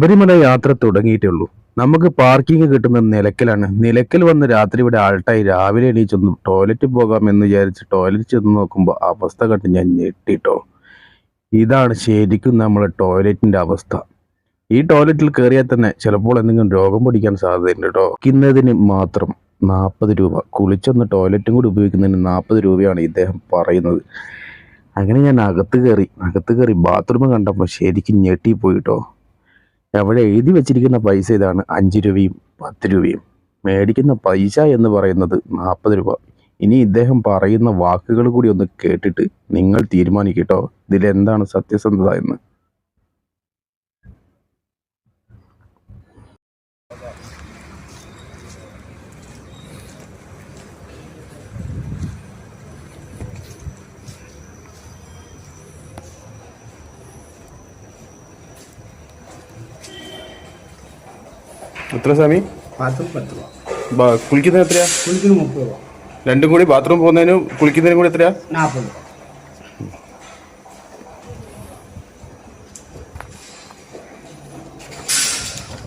ശബരിമല യാത്ര തുടങ്ങിയിട്ടേ ഉള്ളൂ നമുക്ക് പാർക്കിംഗ് കിട്ടുന്ന നിലക്കലാണ്. നിലക്കൽ വന്ന് രാത്രി ഇവിടെ ആൾട്ടായി രാവിലെ എണീച്ചൊന്ന് പോകാം പോകാമെന്ന് വിചാരിച്ച് ടോയ്ലറ്റ് ചെന്ന് നോക്കുമ്പോൾ അവസ്ഥ കണ്ട് ഞാൻ ഞെട്ടിട്ടോ. ഇതാണ് ശരിക്കും നമ്മളെ ടോയ്ലറ്റിന്റെ അവസ്ഥ. ഈ ടോയ്ലറ്റിൽ കയറിയാൽ തന്നെ ചിലപ്പോൾ എന്തെങ്കിലും രോഗം പിടിക്കാൻ സാധ്യതയുണ്ട് കേട്ടോ കിന്നതിന് മാത്രം നാൽപ്പത് രൂപ. കുളിച്ചൊന്ന് ടോയ്ലറ്റും കൂടി ഉപയോഗിക്കുന്നതിന് നാൽപ്പത് രൂപയാണ് ഇദ്ദേഹം പറയുന്നത്. അങ്ങനെ ഞാൻ അകത്ത് കയറി അകത്ത് കയറി ബാത്റൂം കണ്ടപ്പോൾ ശരിക്കും ഞെട്ടിപ്പോയിട്ടോ അവിടെ എഴുതി വെച്ചിരിക്കുന്ന പൈസ ഇതാണ് അഞ്ച് രൂപയും പത്ത് രൂപയും. മേടിക്കുന്ന പൈസ എന്ന് പറയുന്നത് നാൽപ്പത് രൂപ. ഇനി ഇദ്ദേഹം പറയുന്ന വാക്കുകൾ കൂടി ഒന്ന് കേട്ടിട്ട് നിങ്ങൾ തീരുമാനിക്കട്ടോ ഇതിലെന്താണ് സത്യസന്ധത എന്ന്? എത്ര സ്വാമി? ബാത്റൂം പത്ത് രൂപ. കുളിക്കുന്നത് എത്രയാ കുളിക്കുന്നത് മുപ്പത് രൂപ. രണ്ടും കൂടി ബാത്റൂം പോകുന്നതിനും കുളിക്കുന്നതിനും കൂടി എത്രയാ? നാൽപ്പത് രൂപ.